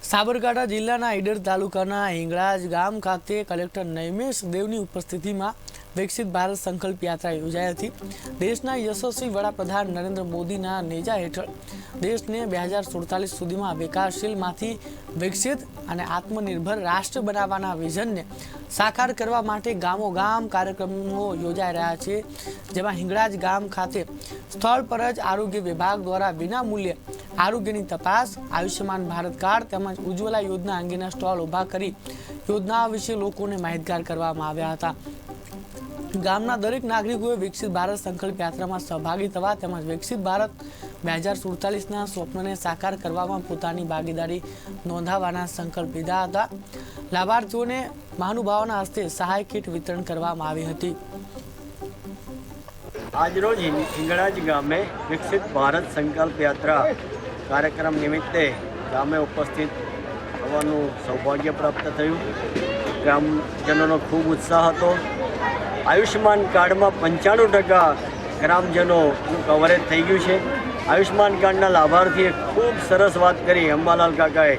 સાબરકાંઠા જિલ્લાના ઈડર તાલુકાના હિંગળાજ ગામ ખાતે કલેક્ટર નૈમેશ દેવની ઉપસ્થિતિમાં વિકસિત ભારત સંકલ્પ યાત્રા યોજાઈ હતી. દેશના યશસ્વી વડાપ્રધાન નરેન્દ્ર મોદીના નેજા હેઠળ દેશને બે હજાર સુડતાલીસ સુધીમાં વિકાસશીલમાંથી વિકસિત અને આત્મનિર્ભર રાષ્ટ્ર બનાવવાના વિઝનને સાકાર કરવા માટે ગામો ગામ કાર્યક્રમો યોજાઈ રહ્યા છે, જેમાં હિંગળાજ ગામ ખાતે સ્થળ પર જ આરોગ્ય વિભાગ દ્વારા વિનામૂલ્યે આરોગ્યની તપાસ, આયુષ્યમાન ભારત કાર્ડ તેમજ ઉજ્જવલા યોજના અંગેના સ્ટોલ ઊભા કરી યોજનાઓ વિશે લોકોને માહિતગાર કરવામાં આવ્યા હતા. ગામના દરેક નાગરિકોએ વિકસિત ભારત સંકલ્પ યાત્રામાં સહભાગી થવા તેમજ વિકસિત ભારત બે હજાર સુડતાલીસના સ્વપ્નને સાકાર કરવામાં પોતાની ભાગીદારી નોંધાવવાના સંકલ્પ લીધા હતા. લાભાર્થીઓને મહાનુભાવોના હસ્તે સહાય કીટ વિતરણ કરવામાં આવી હતી. આજરોજ હિંગળાજ ગામે વિકસિત ભારત સંકલ્પ યાત્રા કાર્યક્રમ નિમિત્તે ગામે ઉપસ્થિત થવાનું સૌભાગ્ય પ્રાપ્ત થયું. ગ્રામજનોનો ખૂબ ઉત્સાહ હતો. આયુષ્યમાન કાર્ડમાં પંચાણું ટકા ગ્રામજનોનું કવરેજ થઈ ગયું છે. આયુષ્યમાન કાર્ડના લાભાર્થીએ ખૂબ સરસ વાત કરી અંબાલાલ કાકાએ.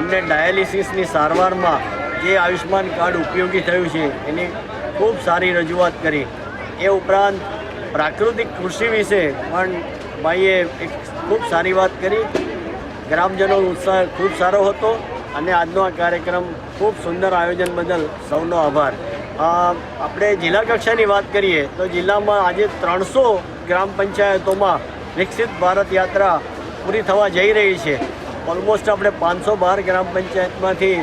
એમને ડાયાલિસિસની સારવારમાં જે આયુષ્યમાન કાર્ડ ઉપયોગી થયું છે, એની ખૂબ સારી રજૂઆત કરી. એ ઉપરાંત પ્રાકૃતિક કૃષિ વિશે પણ ભાઈએ એક ખૂબ સારી વાત કરી. ગ્રામજનોનો ઉત્સાહ ખૂબ સારો હતો અને આજનો આ કાર્યક્રમ ખૂબ સુંદર આયોજન બદલ સૌનો આભાર. આપણે જિલ્લા કક્ષાની વાત કરીએ તો જિલ્લામાં આજે ત્રણસો ગ્રામ પંચાયતોમાં વિકસિત ભારત યાત્રા પૂરી થવા જઈ રહી છે. ઓલમોસ્ટ આપણે પાંચસો બાર ગ્રામ પંચાયતમાંથી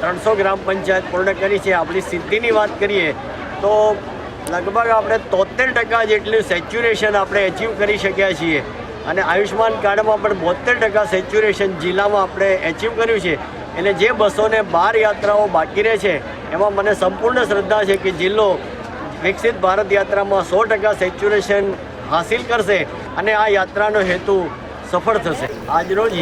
ત્રણસો ગ્રામ પંચાયત પૂર્ણ કરી છે. આપણી સિદ્ધિની વાત કરીએ તો લગભગ આપણે તોતેર ટકા જેટલું સેચ્યુરેશન આપણે એચીવ કરી શક્યા છીએ. અને આયુષ્યમાન કાર્ડમાં પણ બોતેર ટકા સેચ્યુરેશન જિલ્લામાં આપણે એચીવ કર્યું છે. એટલે જે બસોને બાર યાત્રાઓ બાકી રહે છે એમાં મને સંપૂર્ણ શ્રદ્ધા છે કે જિલ્લો વિકસિત ભારત યાત્રામાં સો ટકા સેચ્યુરેશન હાસિલ કરશે અને આ યાત્રાનો હેતુ સફળ થશે. આજરોજ